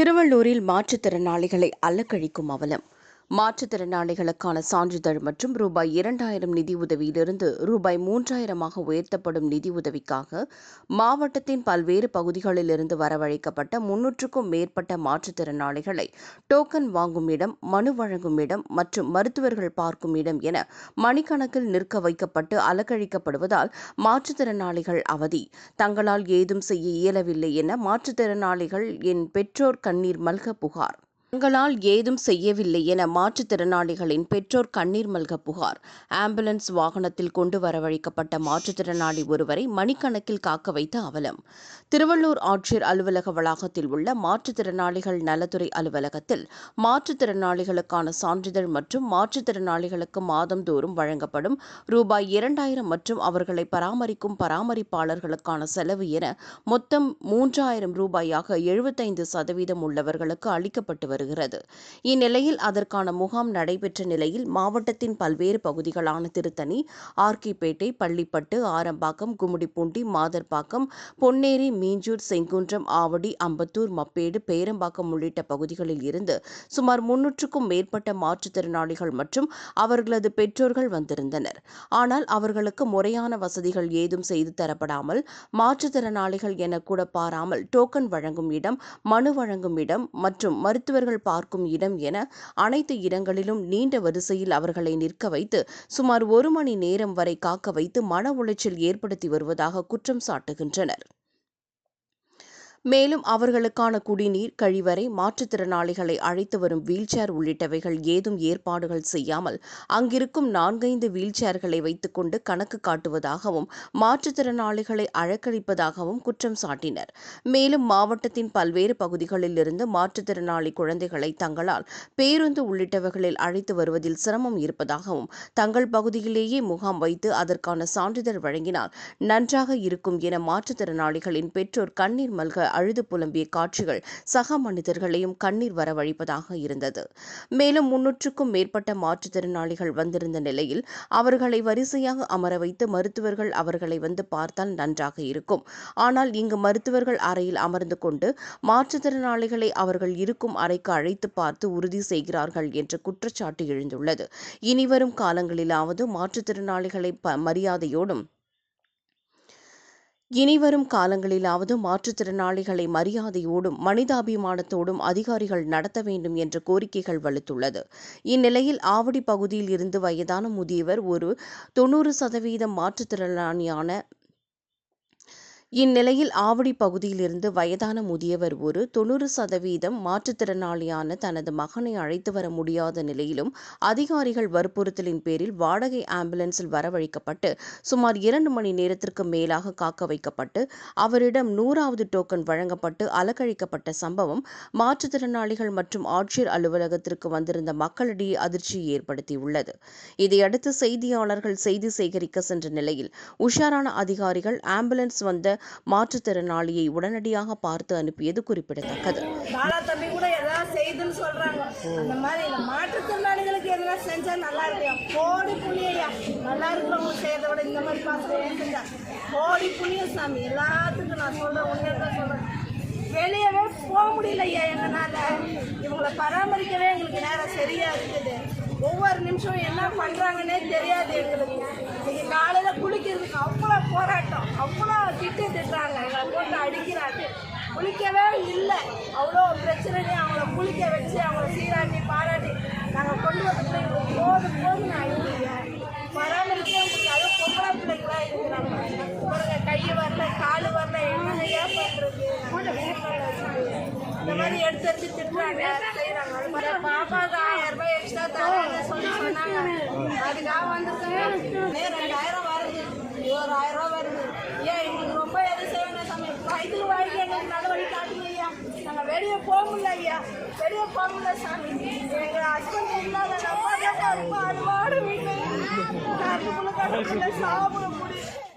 திருவள்ளூரில் மாற்றுத்திறனாளிகளை அலக்கழிக்கும் அவலம். மாற்றுத்திறனாளிகளுக்கான சான்றிதழ் மற்றும் ரூபாய் இரண்டாயிரம் நிதியுதவியிலிருந்து ரூபாய் மூன்றாயிரமாக உயர்த்தப்படும் நிதியுதவிக்காக மாவட்டத்தின் பல்வேறு பகுதிகளிலிருந்து வரவழைக்கப்பட்ட முன்னூற்றுக்கும் மேற்பட்ட மாற்றுத்திறனாளிகளை டோக்கன் வாங்கும் இடம் மனு வழங்கும் இடம் மற்றும் மருத்துவர்கள் பார்க்கும் இடம் என மணிக்கணக்கில் நிற்க வைக்கப்பட்டு அலக்கழிக்கப்படுவதால் மாற்றுத்திறனாளிகள் அவதி. தங்களால் ஏதும் செய்ய இயலவில்லை என மாற்றுத்திறனாளிகள் என் பெற்றோர் கண்ணீர் மல்க புகார். தங்களால் ஏதும் செய்யவில்லை என மாற்றுத்திறனாளிகளின் பெற்றோர் கண்ணீர் மல்க புகார். ஆம்புலன்ஸ் வாகனத்தில் கொண்டு வரவழைக்கப்பட்ட மாற்றுத்திறனாளி ஒருவரை மணிக்கணக்கில் காக்க வைத்த அவலம். திருவள்ளூர் ஆட்சியர் அலுவலக வளாகத்தில் உள்ள மாற்றுத்திறனாளிகள் நலத்துறை அலுவலகத்தில் மாற்றுத்திறனாளிகளுக்கான சான்றிதழ் மற்றும் மாற்றுத்திறனாளிகளுக்கு மாதந்தோறும் வழங்கப்படும் ரூபாய் இரண்டாயிரம் மற்றும் அவர்களை பராமரிக்கும் பராமரிப்பாளர்களுக்கான செலவு என மொத்தம் மூன்றாயிரம் ரூபாயாக எழுபத்தைந்து சதவீதம் உள்ளவர்களுக்கு அளிக்கப்பட்டு வருகிறது இந்நிலையில் அதற்கான முகாம் நடைபெற்ற நிலையில் மாவட்டத்தின் பல்வேறு பகுதிகளான திருத்தணி ஆர்கிப்பேட்டை பள்ளிப்பட்டு ஆரம்பாக்கம் கும்மிடிப்பூண்டி மாதர்பாக்கம் பொன்னேரி மீஞ்சூர் செங்குன்றம் ஆவடி அம்பத்தூர் மப்பேடு பேரம்பாக்கம் உள்ளிட்ட பகுதிகளில் இருந்து சுமார் முன்னூற்றுக்கும் மேற்பட்ட மாற்றுத்திறனாளிகள் மற்றும் அவர்களது பெற்றோர்கள் வந்திருந்தனர். ஆனால் அவர்களுக்கு முறையான வசதிகள் ஏதும் செய்து தரப்படாமல் மாற்றுத்திறனாளிகள் என கூட பாராமல் டோக்கன் வழங்கும் இடம் மனு வழங்கும் இடம் மற்றும் மருத்துவர்கள் பார்க்கும் இடம் என அனைத்து இடங்களிலும் நீண்ட வரிசையில் அவர்களை நிற்க வைத்து சுமார் ஒரு மணி நேரம் வரை காக்க வைத்து மன உளைச்சல் ஏற்படுத்தி வருவதாக குற்றம் சாட்டுகின்றனர். மேலும் அவர்களுக்கான குடிநீர் கழிவறை மாற்றுத்திறனாளிகளை அழைத்து வரும் வீல்சேர் உள்ளிட்டவைகள் ஏதும் ஏற்பாடுகள் செய்யாமல் அங்கிருக்கும் நான்கைந்து வீல்சேர்களை வைத்துக்கொண்டு கணக்கு காட்டுவதாகவும் மாற்றுத்திறனாளிகளை அழக்கழிப்பதாகவும் குற்றம் சாட்டினர். மேலும் மாவட்டத்தின் பல்வேறு பகுதிகளில் இருந்து மாற்றுத்திறனாளி குழந்தைகளை தங்களால் பேருந்து உள்ளிட்டவைகளில் அழைத்து வருவதில் சிரமம் இருப்பதாகவும் தங்கள் பகுதியிலேயே முகாம் வைத்து அதற்கான சான்றிதழ் வழங்கினால் நன்றாக இருக்கும் என மாற்றுத்திறனாளிகளின் பெற்றோர் கண்ணீர் மல்க அழுது புலம்பிய காட்சிகள் சக மனிதர்களையும் கண்ணீர் வரவழைப்பதாக இருந்தது. மேலும் முன்னூற்றுக்கும் மேற்பட்ட மாற்றுத்திறனாளிகள் வந்திருந்த நிலையில் அவர்களை வரிசையாக அமர வைத்து மருத்துவர்கள் அவர்களை வந்து பார்த்தால் நன்றாக இருக்கும். ஆனால் இங்கு மருத்துவர்கள் அறையில் அமர்ந்து கொண்டு மாற்றுத்திறனாளிகளை அவர்கள் இருக்கும் அறைக்கு அழைத்து பார்த்து உறுதி செய்கிறார்கள் என்ற குற்றச்சாட்டு எழுந்துள்ளது. இனிவரும் காலங்களிலாவது மாற்றுத்திறனாளிகளை மரியாதையோடும் இனிவரும் காலங்களிலாவது மாற்றுத்திறனாளிகளை மரியாதையோடும் மனிதாபிமானத்தோடும் அதிகாரிகள் நடத்த வேண்டும் என்ற கோரிக்கைகள் வலுத்துள்ளது. இந்நிலையில் ஆவடி பகுதியில் இருந்து வயதான முதியவர் ஒரு தொண்ணூறு சதவீதம் மாற்றுத்திறனாளியான இந்நிலையில் ஆவடி பகுதியிலிருந்து வயதான முதியவர் ஒரு தொண்ணூறு சதவீதம் மாற்றுத்திறனாளியான தனது மகனை அழைத்து வர முடியாத நிலையிலும் அதிகாரிகள் வற்புறுத்தலின் பேரில் வாடகை ஆம்புலன்ஸில் வரவழைக்கப்பட்டு சுமார் இரண்டு மணி நேரத்திற்கு மேலாக காக்க வைக்கப்பட்டு அவரிடம் நூறாவது டோக்கன் வழங்கப்பட்டு அலக்கழிக்கப்பட்ட சம்பவம் மாற்றுத்திறனாளிகள் மற்றும் ஆட்சியர் அலுவலகத்திற்கு வந்திருந்த மக்களிடையே அதிர்ச்சியை ஏற்படுத்தியுள்ளது. இதையடுத்து செய்தியாளர்கள் செய்தி சேகரிக்க சென்ற நிலையில் உஷாரான அதிகாரிகள் ஆம்புலன்ஸ் வந்த மாற்றுத்திறனாளியை உடனடியாக பார்த்து அனுப்பியது குறிப்பிடத்தக்கது. கூட எதாவது செய்துன்னு சொல்றாங்க. மாதிரி இந்த மாற்றுத்திறனாளிகளுக்கு எதனா நல்லா கோடி நல்லா இருக்கிறவங்க விட இந்த மாதிரி புண்ணியம் சாமி எல்லாத்துக்கும் நான் சொல்றேன் உண்மையை தான் வெளியவே போக முடியல ஐயா இவங்களை பராமரிக்கவே எங்களுக்கு நேரம் சரியா இருக்குது. ஒவ்வொரு நிமிஷம் என்ன பண்ணுறாங்கன்னே தெரியாது எங்களுக்கு. இன்னைக்கு காலையில் குளிக்கிறதுக்கு அவ்வளோ போராட்டம் அவ்வளோ திட்டு திட்டுறாங்க. எங்களை போட்டு அடிக்கிறாங்க. குளிக்கவே இல்லை. அவ்வளோ பிரச்சனையே அவங்கள குளிக்க வச்சு அவங்கள சீராட்டி பாராட்டி நாங்கள் கொண்டு வந்து எங்களுக்கு போதும் போதும் ஆகிடுங்க பராமரிக்க முடியாது பொம்பளை பிள்ளைங்களா இருக்கிறாங்க. பாருங்க கை வரல கால் வரல என்னையா பண்ணுறது இந்த மாதிரி எடுத்து எடுத்து திட்டுறாங்க செய்கிறாங்க அது மாதிரி பாப்பாவுக்கு ஆயிரம் எக்ஸ்ட்ரா தரேன்னு சொல்லி சொன்னாங்க. அதுக்காக வந்துருக்காங்க ரெண்டாயிரம் வருது ஒரு ஆயிரம் ரூபா வருது. ஏன் எங்களுக்கு ரொம்ப எது செய்யணும் சாமி? வயதுக்கு வாழ்க்கை எங்களுக்கு நல்ல வழி காட்டுங்க ஐயா. நாங்கள் வெளியே போக முடியல ஐயா. வெளியே போக முடியல சாமி. எங்கள் ஹஸ்பண்ட் இல்லாத நம்ம ரொம்ப அறுபாடு வீட்டு கருத்துக்குள்ள கருத்துக்குள்ள சாப்பிட முடியும்